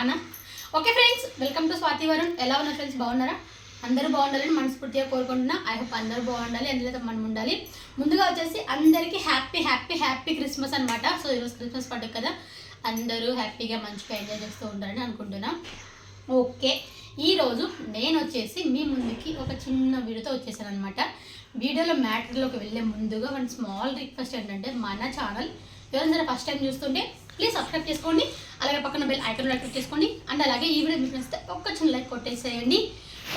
అనా? Okay friends welcome to Swathi Varun. ఎలా ఉన్నారు ఫ్రెండ్స్? బాగున్నారా? అందరూ బాగుండాలని మనస్ఫూర్తిగా కోరుకుంటున్నా. ఐ హోప్ అందరూ బాగుండాలి. అందులో మనం ఉండాలి. ముందుగా వచ్చేసి అందరికీ హ్యాపీ హ్యాపీ హ్యాపీ క్రిస్మస్ అనమాట సో ఈరోజు క్రిస్మస్ పండుగ కదా. అందరూ హ్యాపీగా మంచిగా ఎంజాయ్ చేస్తూ ఉంటారని అనుకుంటున్నా. ఓకే. ఈరోజు నేను వచ్చేసి మీ ముందుకి ఒక చిన్న వీడియోతో వచ్చేసాను అనమాట వీడియోలో మ్యాటర్లోకి వెళ్ళే ముందుగా వన్ స్మాల్ రిక్వెస్ట్ ఏంటంటే మన ఛానల్ ఎవరైనా ఫస్ట్ టైం చూస్తుంటే ప్లీజ్ సబ్స్క్రైబ్ చేసుకోండి. అలాగే పక్కన బెల్ ఐకన్ యాక్టివ్ చేసుకోండి. అండ్ అలాగే ఈ వీడియో మీకు నచ్చితే ఒక్క చిన్న లైక్ కొట్టేసేయండి.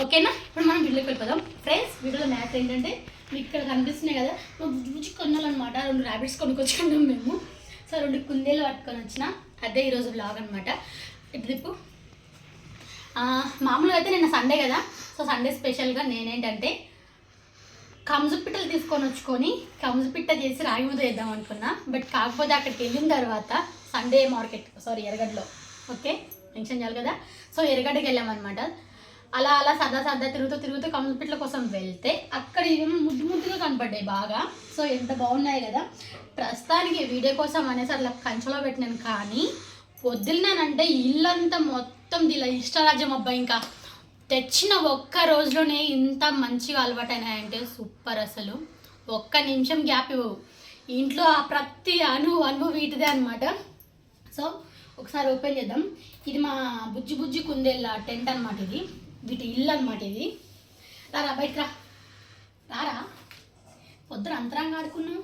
ఓకేనా ఇప్పుడు మనం వీడియోకి వెళ్ళిపోదాం. ఫ్రెండ్స్ వీడియోలో మ్యాటర్ ఏంటంటే మీకు ఇక్కడ కనిపిస్తున్నాయి కదా మా బుజ్జి బుజ్జి కొన్నాలన్నమాట రెండు ర్యాబిట్స్ కొనుక్కొచ్చుకున్నాం మేము. సో రెండు కుందేలు పట్టుకొని వచ్చిన అదే ఈరోజు బ్లాగ్ అనమాట ఇప్పుడు మామూలుగా అయితే నిన్న సండే కదా. సో సండే స్పెషల్గా నేనేంటంటే కంజు పిట్టలు తీసుకొని వచ్చుకొని కంజు పిట్ట చేసి రాగి ముద్ద వేద్దాం అనుకున్నా. బట్ కాకపోతే అక్కడికి వెళ్ళిన తర్వాత సండే మార్కెట్ సారీ ఎరగడ్డలో ఓకే మెన్షన్ చేయాలి కదా? సో ఎరగడ్డకి వెళ్ళామన్నమాట. అలా అలా సరదా సరదా తిరుగుతూ తిరుగుతూ కంజు కోసం వెళ్తే అక్కడ ఇవేమో ముద్దు ముద్దుగా కనపడ్డాయి బాగా. సో ఎంత బాగున్నాయి కదా? ప్రస్తుతానికి వీడియో కోసం అనేసి అట్లా కంచెలో పెట్టినాను కానీ వదిలినానంటే ఇల్లంతా మొత్తం ఇలా ఇష్టరాజ్యం అబ్బాయి ఇంకా. తెచ్చిన ఒక్క రోజులోనే ఇంత మంచిగా అలవాటైనాయంటే సూపర్ అసలు. ఒక్క నిమిషం గ్యాప్ ఇవ్వవు. ఇంట్లో ఆ ప్రతి అను అను వీటిదే అనమాట సో ఒకసారి ఓపెన్ చేద్దాం. ఇది మా బుజ్జి బుజ్జి కుందేళ్ళ టెంట్ అనమాట ఇది. వీటి ఇల్లు అనమాట ఇది. రారా బయటకు రా. రారా? పొద్దున అంతరంగా ఆడుకున్నావు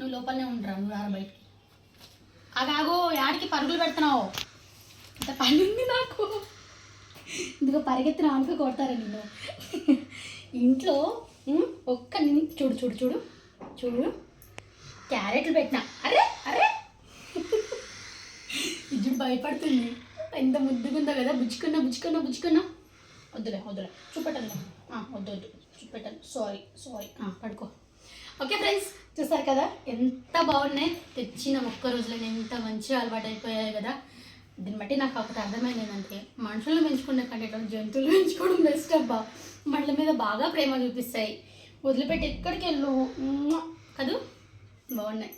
నువ్వు లోపలనే ఉంటారా నువ్వు రారా బయటికి. అగాగో యాడికి పరుగులు పెడుతున్నావు? ఇంత పని ఉంది నాకు. ఇదిగో పరిగెత్తిన అనుకో కొడతారా నిన్ను. ఇంట్లో ఒక్క నిన్ను చూడు చూడు చూడు. చూడు. క్యారెట్లు పెట్టినా. అరే అరే. భయపడుతుంది. ఎంత ముద్దుగుందో కదా బుచ్చుకున్నా బుచ్చుకున్నా బుచ్చుకున్నా. వద్దులే వద్దులే. చూపెట్టండి వద్దు వద్దు. చూపెట్టాను. సారీ సారీ పడుకో. ఓకే ఫ్రెండ్స్ చూసారు కదా? ఎంత బాగున్నాయి. తెచ్చిన ఒక్క రోజులో ఎంత మంచిగా అలవాటు అయిపోయాయి కదా. దీన్ని బట్టి నాకు ఒకటి అర్థమైంది ఏంటంటే మనుషులను పెంచుకునే కంటే జంతువులు పెంచుకోవడం బెస్ట్ అబ్బా. మళ్ళీ మీద బాగా ప్రేమ చూపిస్తాయి. వదిలిపెట్టి ఎక్కడికి వెళ్ళు. కదూ? బాగున్నాయి.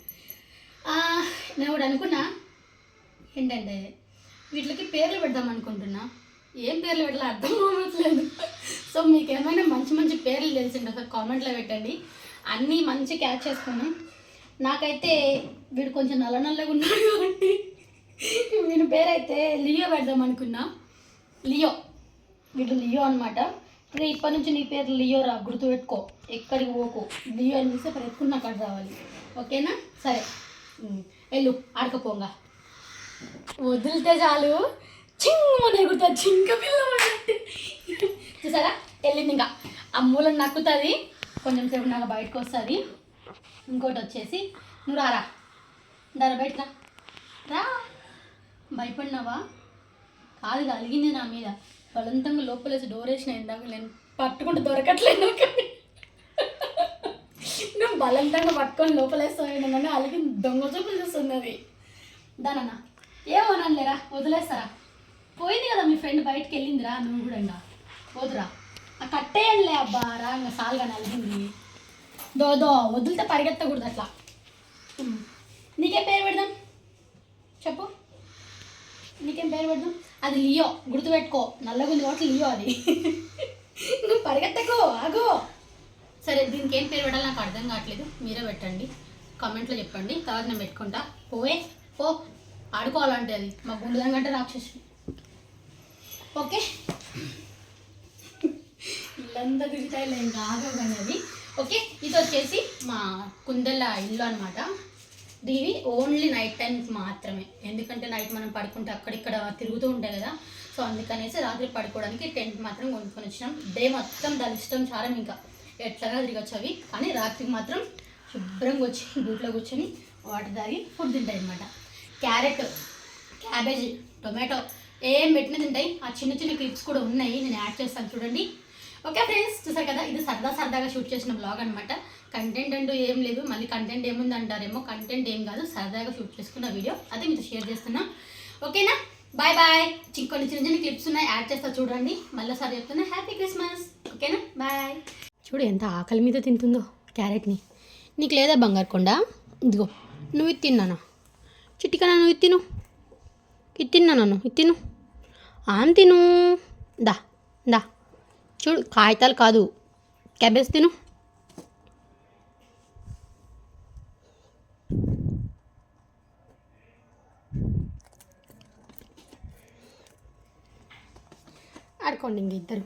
నేను కూడా అనుకున్నా ఏంటంటే వీటికి పేర్లు పెడదాం అనుకుంటున్నా. ఏం పేర్లు పెట్టాలో అర్థం అవ్వట్లేదు సో మీకు ఏమైనా మంచి మంచి పేర్లు తెలిసింటే ఒకసారి కామెంట్లో పెట్టండి. అన్నీ మంచి క్యాచ్ చేసుకొని నాకైతే వీడు కొంచెం నల్ల నల్లగా ఉన్నాడు కాబట్టి వీడి పేరైతే లియో పెడదాం అనుకున్నా. లియో. వీడు లియో అనమాట ఇప్పుడు ఇప్పటి నుంచి నీ పేరు లియో రా గుర్తుపెట్టుకో. ఎక్కడికి పోకు. లియో అని చూస్తే ప్రతి అక్కడ రావాలి. ఓకేనా? సరే. వెళ్ళు ఆడకపోంగా. వదిలితే చాలు. చింగమని ఎగురుతా చింక పిల్ల చూసారా? వెళ్ళింది ఇంకా. ఆ మూలం నక్కుతుంది. కొంచెం సేపు నాకు బయటకు వస్తుంది. ఇంకోటి వచ్చేసి నువ్వు రారా? దాని బయట రా. భయపడినావా? కాదు కలిగింది నా మీద. బలంతంగా లోపలేసి డోర్ వేసిన ఇందాక నేను పట్టుకుంటూ దొరకట్లేదు నువ్వు బలంతంగా పట్టుకొని లోపలేస్తావు కానీ అలాగే దొంగ చూపులు చూస్తున్నది. దానన్నా. ఏమోనలేరా వదిలేస్తారా? పోయింది కదా మీ ఫ్రెండ్ బయటకు వెళ్ళిందిరా నువ్వు కూడా వదురా వద్దురా ఆ కట్టేయండిలే అబ్బా రా ఇంకా సాల్గా నలిగింది. దో దో వదిలితే పరిగెత్తకూడదు అట్లా. నీకేం పేరు పెడదాం? చెప్పు. నీకేం పేరు పెడదాం? అది లియో గుర్తుపెట్టుకో. నల్లగుంది కాబట్టి లియో అది. నువ్వు పరిగెత్తకో ఆగో. సరే దీనికి ఏం పేరు పెట్టాలి నాకు అర్థం కావట్లేదు. మీరే పెట్టండి. కామెంట్లో చెప్పండి. తర్వాత నేను పెట్టుకుంటా. పోయే పో. ఆడుకోవాలంటే అది. మా గుండెం కంటే రాక్షసు ఓకే? ఇల్లంతా తిరుగుతాయి ఇంకా ఆగగానే అది. ఓకే? ఇది వచ్చేసి మా కుందెల ఇల్లు అనమాట దీని ఓన్లీ నైట్ టైం మాత్రమే. ఎందుకంటే నైట్ మనం పడుకుంటే అక్కడిక్కడ తిరుగుతూ ఉంటాయి కదా. సో అందుకనేసి రాత్రి పడుకోవడానికి టెంట్ మాత్రం కొనుక్కొని వచ్చినాం. డే మొత్తం దలిష్టం చారం చాలా ఇంకా. ఎట్లాగా తిరగచ్చు అవి. కానీ రాత్రికి మాత్రం శుభ్రంగా వచ్చి గూట్లో కూర్చొని వాటర్ తాగి ఫుడ్ తింటాయి అనమాట క్యారెట్ క్యాబేజీ టొమాటో ఏం పెట్టినది ఉంటాయి. ఆ చిన్న చిన్న క్లిప్స్ కూడా ఉన్నాయి. నేను యాడ్ చేస్తాను చూడండి. ఓకే ఫ్రెండ్స్ చూసారు కదా? ఇది సరదా సరదాగా షూట్ చేసిన బ్లాగ్ అనమాట కంటెంట్ అంటూ ఏం లేదు. మళ్ళీ కంటెంట్ ఏముంది అంటారేమో కంటెంట్ ఏం కాదు. సరదాగా షూట్ చేసుకున్న వీడియో. అదే మీతో షేర్ చేస్తున్నా. ఓకేనా? Bye bye. కొన్ని చిన్న చిన్న క్లిప్స్ ఉన్నాయి. యాడ్ చేస్తా చూడండి. మళ్ళీ సార్ చెప్తున్నా. హ్యాపీ క్రిస్మస్ ఓకేనా? బాయ్. చూడు ఎంత ఆకలి మీద తింటుందో క్యారెట్ని. నీకు లేదా బంగారు కొండ? ఇదిగో నువ్వు తిన్నానా? చిట్టికనా నువ్వు ఇది తిను. ఇది నన్ను తిను. ఆమ్ తిను. దా దా. చూడు కాగితాలు కాదు. క్యాబేజ్ తిను. ఆడుకోండి ఇంక ఇద్దరు.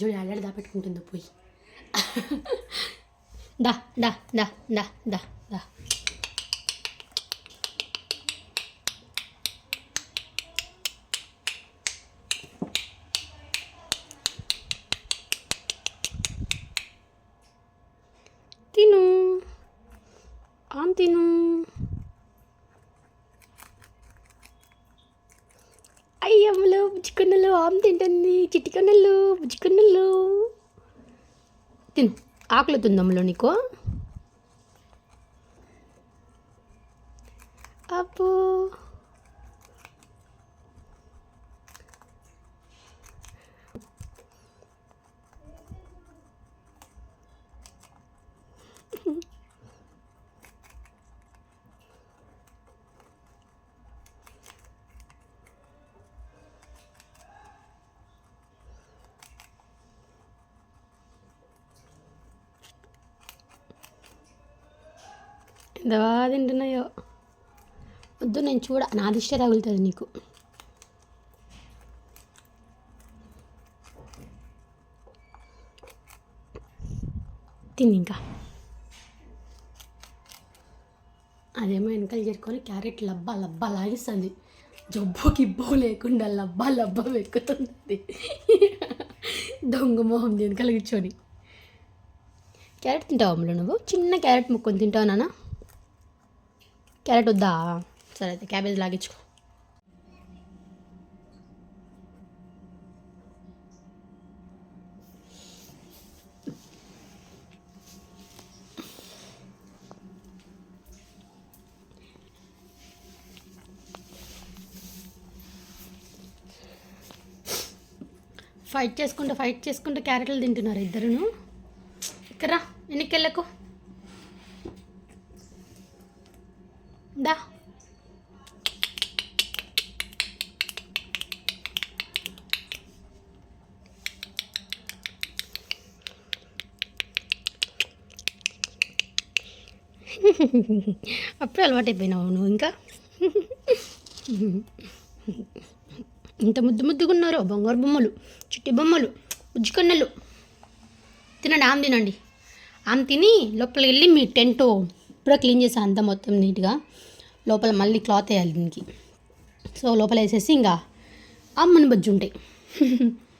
చూడు ఆడాడు దాపెట్టుకుంటుందో పోయి. దా దా దా దా దా దా తిను ఆమ్ తిను. అయ్యమ్మలు బుజ్జికొన్నలు ఆమ్ తింటుంది చిట్టికొన్నలు బుజ్జికొన్నలు తిను. ఆకులు తిందమ్మలో నీకు. అబ్బో. ఎంత బాగా తింటున్నాయో వద్దు నేను చూడ నా దిష్ట తగులుతుంది నీకు తిని ఇంకా అదేమో వెనకలు చేరుకొని క్యారెట్ లబ్బా లబ్బా లాగిస్తుంది జబ్బు కిబ్బు లేకుండా లబ్బా లబ్బా వెక్కుతుంది దొంగ మొహం వెనకాల కూర్చొని క్యారెట్ తింటావు అమ్మలో నువ్వు చిన్న క్యారెట్ ముక్కొని తింటావు నాన్న క్యారెట్ వద్దా? సరే అయితే క్యాబేజ్ లాగించుకో. ఫైట్ చేసుకుంటూ ఫైట్ చేసుకుంటూ క్యారెట్లు తింటున్నారు ఇద్దరును. ఇక్కడ ఎన్నికెళ్ళకు? దా. అప్పుడే అలవాటు అయిపోయినావు నువ్వు ఇంకా? ఇంత ముద్దు ముద్దుగా ఉన్నారు బంగారు బొమ్మలు చిట్టి బొమ్మలు బుజ్జికొన్నెలు. తినండి ఆమె తినండి. ఆమె తిని లోపలికి వెళ్ళి మీ టెంట్ ఇప్పుడే క్లీన్ చేసాను అంతా మొత్తం నీట్గా లోపల మళ్ళీ క్లాత్ వేయాలి దీనికి. సో లోపల వేసేసి ఇంకా అమ్మని బజ్జి ఉంటాయి.